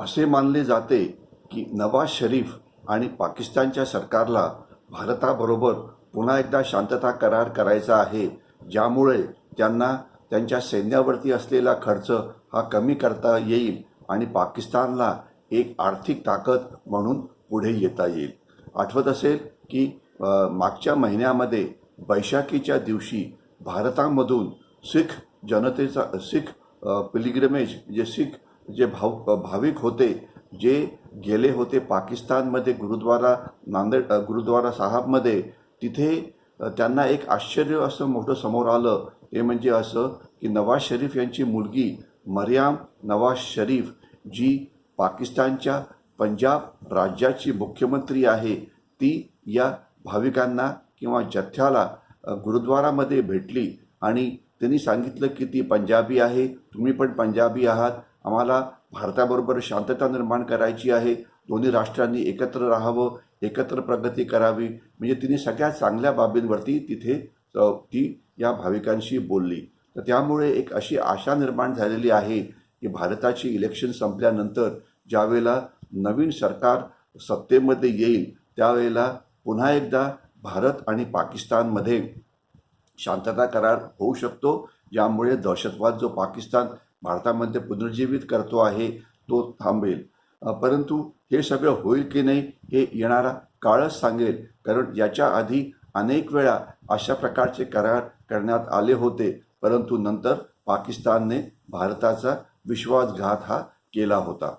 असे मानले जाते की नवाज शरीफ आणि पाकिस्तानच्या सरकारला भारताबरोबर पुन्हा एकदा शांतता करार करायचा आहे ज्यामुळे त्यांना त्यांच्या सैन्यावरती असलेला खर्च हा कमी करता येईल आणि पाकिस्तानला एक आर्थिक ताकद म्हणून पुढे येता येईल. आठवत असेल की मागच्या महिन्यामध्ये बैशाखीच्या दिवशी भारतामधून शीख जनतेचा शीख पिलिग्रमेज जे शीख जे भाव भाविक होते जे गेले होते पाकिस्तानमध्ये गुरुद्वारा नांदेड गुरुद्वारा साहेबमध्ये तिथे त्यांना एक आश्चर्य असं मोठं समोर आलं. ते म्हणजे असं की नवाज शरीफ यांची मुलगी मरियाम नवाज शरीफ जी पाकिस्तानच्या पंजाब राज्याची मुख्यमंत्री आहे ती या भाविकांना किंवा जथ्याला गुरुद्वारामध्ये भेटली आणि त्यांनी सांगितलं की ती पंजाबी आहे तुम्ही पण पंजाबी आहात आम्हाला भारताबरोबर शांतता निर्माण करायची आहे. दोन्ही राष्ट्रांनी एकत्र राहावं एकत्र प्रगती करावी. म्हणजे तिने सगळ्या चांगल्या बाबींवरती तिथे ती या भाविकांशी बोलली. तर त्यामुळे एक अशी आशा निर्माण झालेली आहे की भारताची इलेक्शन संपल्यानंतर ज्यावेळेला नवीन सरकार सत्तेमध्ये येईल त्यावेळेला पुन्हा एकदा भारत आणि पाकिस्तानमध्ये शांतता करार होऊ शकतो. ज्यामुळे दहशतवाद जो पाकिस्तान भारतामध्ये पुनर्जीवित करतो आहे तो थांबेल. परंतु हे सगळं होईल की नाही हे येणारा काळच सांगेल. कारण याच्या आधी अनेक वेळा अशा प्रकारचे करार करण्यात आले होते. परंतु नंतर पाकिस्तानने भारताचा विश्वासघात हा केला होता.